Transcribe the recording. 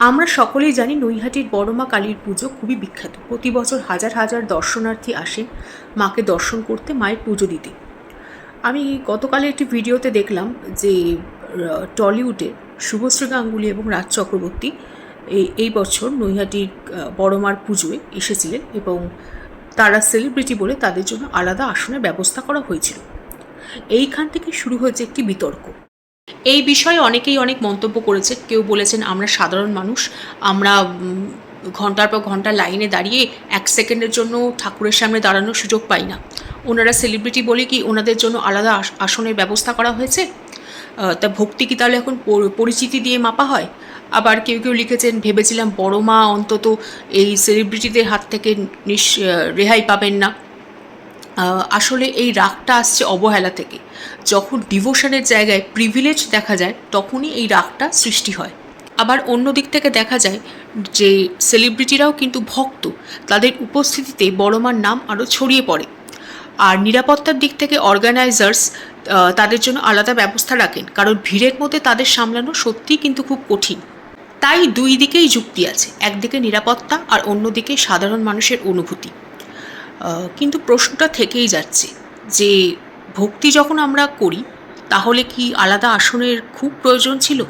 আমরা সকলেই জানি নৈহাটির বড়মা কালীর পুজো খুবই বিখ্যাত। প্রতি বছর হাজার হাজার দর্শনার্থী আসেন মাকে দর্শন করতে, মায়ের পুজো দিতে। আমি গতকালে একটি ভিডিওতে দেখলাম যে টলিউডে শুভশ্রী গাঙ্গুলি এবং রাজ চক্রবর্তী এই বছর নৈহাটির বড়মার পুজোয় এসেছিলেন এবং তারা সেলিব্রিটি বলে তাদের জন্য আলাদা আসনের ব্যবস্থা করা হয়েছিল। এইখান থেকে শুরু হয়েছে একটি বিতর্ক। এই বিষয়ে অনেকেই অনেক মন্তব্য করেছে। কেউ বলেছেন, আমরা সাধারণ মানুষ, আমরা ঘণ্টার পর ঘণ্টা লাইনে দাঁড়িয়ে এক সেকেন্ডের জন্য ঠাকুরের সামনে দাঁড়ানোর সুযোগ পাই না। ওনারা সেলিব্রিটি বলে কি ওনাদের জন্য আলাদা আসনের ব্যবস্থা করা হয়েছে? তা ভক্তি কি তাহলে এখন পরিচিতি দিয়ে মাপা হয়? আবার কেউ কেউ লিখেছেন, ভেবেছিলাম বড় মা অন্তত এই সেলিব্রিটিদের হাত থেকে নিঃ রেহাই পাবেন না। আসলে এই রাগটা আসছে অবহেলা থেকে। যখন ডিভোশনের জায়গায় প্রিভিলেজ দেখা যায়, তখনই এই রাগটা সৃষ্টি হয়। আবার অন্য দিক থেকে দেখা যায় যে সেলিব্রিটিরাও কিন্তু ভক্ত। তাদের উপস্থিতিতে বড়মার নাম আরও ছড়িয়ে পড়ে। আর নিরাপত্তার দিক থেকে অর্গানাইজার্স তাদের জন্য আলাদা ব্যবস্থা রাখেন। কারণ ভিড়ের মধ্যে তাদের সামলানো সত্যিই কিন্তু খুব কঠিন। তাই দুই দিকেই যুক্তি আছে। একদিকে নিরাপত্তা আর অন্যদিকে সাধারণ মানুষের অনুভূতি। কিন্তু প্রশ্নটা থেকেই যাচ্ছে যে ভক্তি যখন আমরা করি, তাহলে কি আলাদা আসনের খুব প্রয়োজন ছিল?